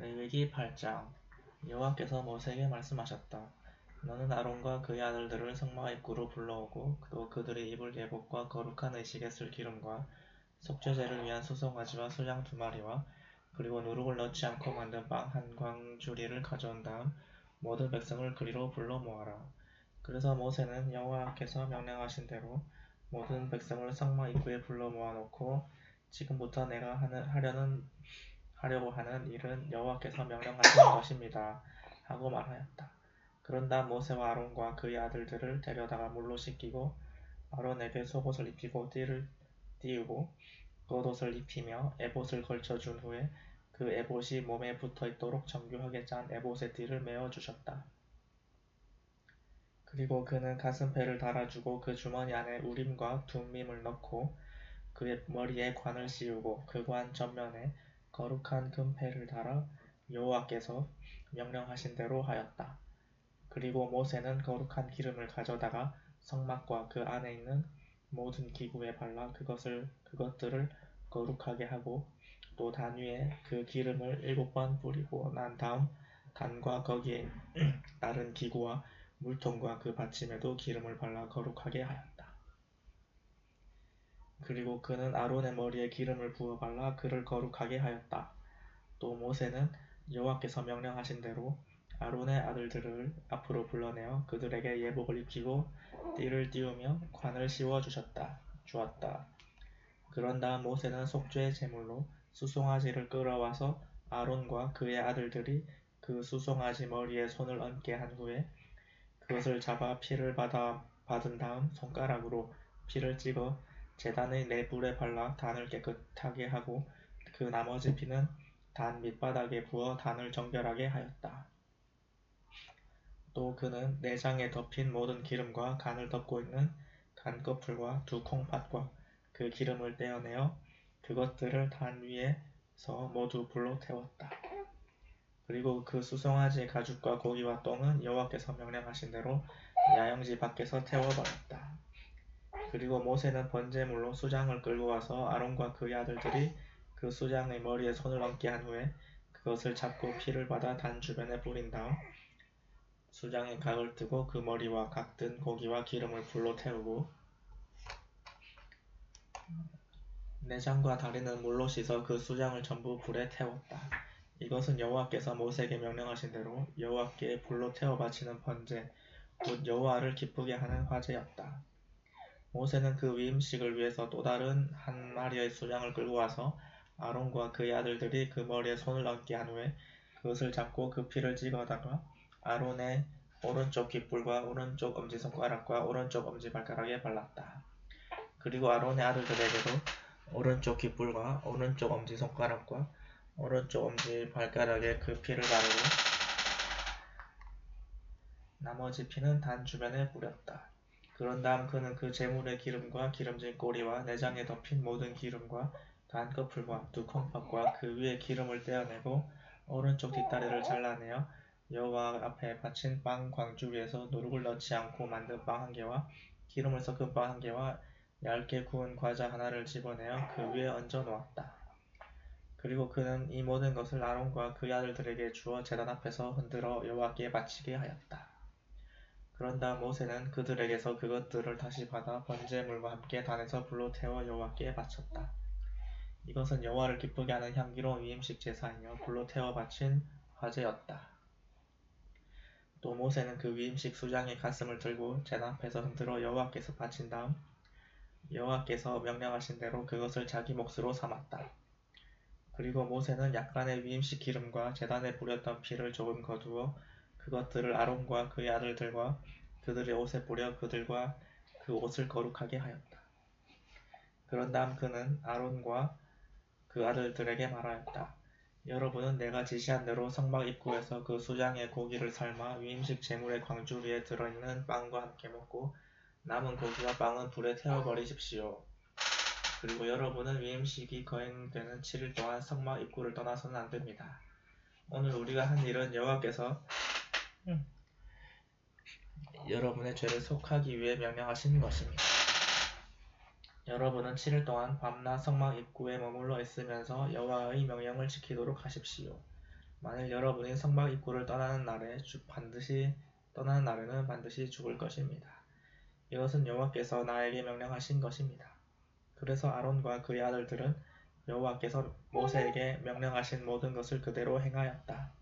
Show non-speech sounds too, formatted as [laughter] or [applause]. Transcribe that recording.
레위기 8장 여호와께서 모세에게 말씀하셨다. 너는 아론과 그의 아들들을 성막 입구로 불러오고 또 그들이 입을 예복과 거룩한 의식에 쓸 기름과 속죄제를 위한 수송아지와 수양 두 마리와 그리고 누룩을 넣지 않고 만든 빵 한 광주리를 가져온 다음 모든 백성을 그리로 불러 모아라. 그래서 모세는 여호와께서 명령하신 대로 모든 백성을 성막 입구에 불러 모아놓고 지금부터 내가 하려는 하려고 하는 일은 여호와께서 명령하신 것입니다. 하고 말하였다. 그런 다음 모세와 아론과 그의 아들들을 데려다가 물로 씻기고 아론에게 속옷을 입히고 띠를 띄우고 겉옷을 입히며 에봇을 걸쳐준 후에 그 에봇이 몸에 붙어 있도록 정교하게 짠 에봇의 띠를 메어 주셨다. 그리고 그는 가슴패를 달아주고 그 주머니 안에 우림과 둠밈을 넣고 그의 머리에 관을 씌우고 그 관 전면에 거룩한 금패를 달아 여호와께서 명령하신 대로 하였다. 그리고 모세는 거룩한 기름을 가져다가 성막과 그 안에 있는 모든 기구에 발라 그것을 그것들을 거룩하게 하고 또 단 위에 그 기름을 일곱 번 뿌리고 난 다음 단과 거기에 [clears throat] 따른 기구와 물통과 그 받침에도 기름을 발라 거룩하게 하였다. 그리고 그는 아론의 머리에 기름을 부어 발라 그를 거룩하게 하였다. 또 모세는 여호와께서 명령하신 대로 아론의 아들들을 앞으로 불러내어 그들에게 예복을 입히고 띠를 띄우며 관을 씌워 주셨다 주었다. 그런 다음 모세는 속죄의 제물로 수송아지를 끌어와서 아론과 그의 아들들이 그 수송아지 머리에 손을 얹게 한 후에 그것을 잡아 피를 받아 받은 다음 손가락으로 피를 찍어 제단의 내불에 발라 단을 깨끗하게 하고 그 나머지 피는 단 밑바닥에 부어 단을 정결하게 하였다. 또 그는 내장에 덮인 모든 기름과 간을 덮고 있는 간꺼풀과 두 콩팥과 그 기름을 떼어내어 그것들을 단 위에서 모두 불로 태웠다. 그리고 그 수송아지 가죽과 고기와 똥은 여호와께서 명령하신 대로 야영지 밖에서 태워버렸다. 그리고 모세는 번제물로 수장을 끌고 와서 아론과 그의 아들들이 그 수장의 머리에 손을 얹게 한 후에 그것을 잡고 피를 받아 단 주변에 뿌린 다음 수장의 각을 뜨고 그 머리와 각든 고기와 기름을 불로 태우고 내장과 다리는 물로 씻어 그 수장을 전부 불에 태웠다. 이것은 여호와께서 모세에게 명령하신 대로 여호와께 불로 태워 바치는 번제 곧 여호와를 기쁘게 하는 화제였다. 모세는 그 위임식을 위해서 또 다른 한 마리의 수장을 끌고 와서 아론과 그의 아들들이 그 머리에 손을 얹게 한 후에 그것을 잡고 그 피를 찍어다가 아론의 오른쪽 귓불과 오른쪽 엄지손가락과 오른쪽 엄지발가락에 발랐다. 그리고 아론의 아들들에게도 오른쪽 귓불과 오른쪽 엄지손가락과 오른쪽 엄지발가락에 그 피를 바르고 나머지 피는 단 주변에 뿌렸다. 그런 다음 그는 그 제물의 기름과 기름진 꼬리와 내장에 덮인 모든 기름과 단꺼풀과 두 콩팥과 그 위에 기름을 떼어내고 오른쪽 뒷다리를 잘라내어 여호와 앞에 바친 빵 광주 위에서 누룩을 넣지 않고 만든 빵 한 개와 기름을 섞은 빵 한 개와 얇게 구운 과자 하나를 집어내어 그 위에 얹어 놓았다. 그리고 그는 이 모든 것을 아론과 그의 아들들에게 주어 제단 앞에서 흔들어 여호와께 바치게 하였다. 그런 다음 모세는 그들에게서 그것들을 다시 받아 번제물과 함께 단에서 불로 태워 여호와께 바쳤다. 이것은 여호와를 기쁘게 하는 향기로운 위임식 제사이며 불로 태워 바친 화제였다. 또 모세는 그 위임식 수장의 가슴을 들고 제단 앞에서 흔들어 여호와께서 바친 다음 여호와께서 명령하신 대로 그것을 자기 몫으로 삼았다. 그리고 모세는 약간의 위임식 기름과 제단에 뿌렸던 피를 조금 거두어 그것들을 아론과 그의 아들들과 그들의 옷에 뿌려 그들과 그 옷을 거룩하게 하였다. 그런 다음 그는 아론과 그 아들들에게 말하였다. 여러분은 내가 지시한 대로 성막 입구에서 그 수장의 고기를 삶아 위임식 제물의 광주 위에 들어있는 빵과 함께 먹고 남은 고기와 빵은 불에 태워버리십시오. 그리고 여러분은 위임식이 거행되는 7일 동안 성막 입구를 떠나서는 안 됩니다. 오늘 우리가 한 일은 여호와께서 여러분의 죄를 속하기 위해 명령하신 것입니다. 여러분은 7일 동안 밤낮 성막 입구에 머물러 있으면서 여호와의 명령을 지키도록 하십시오. 만일 여러분이 성막 입구를 떠나는 날에 반드시 떠나는 날에는 반드시 죽을 것입니다. 이것은 여호와께서 나에게 명령하신 것입니다. 그래서 아론과 그의 아들들은 여호와께서 모세에게 명령하신 모든 것을 그대로 행하였다.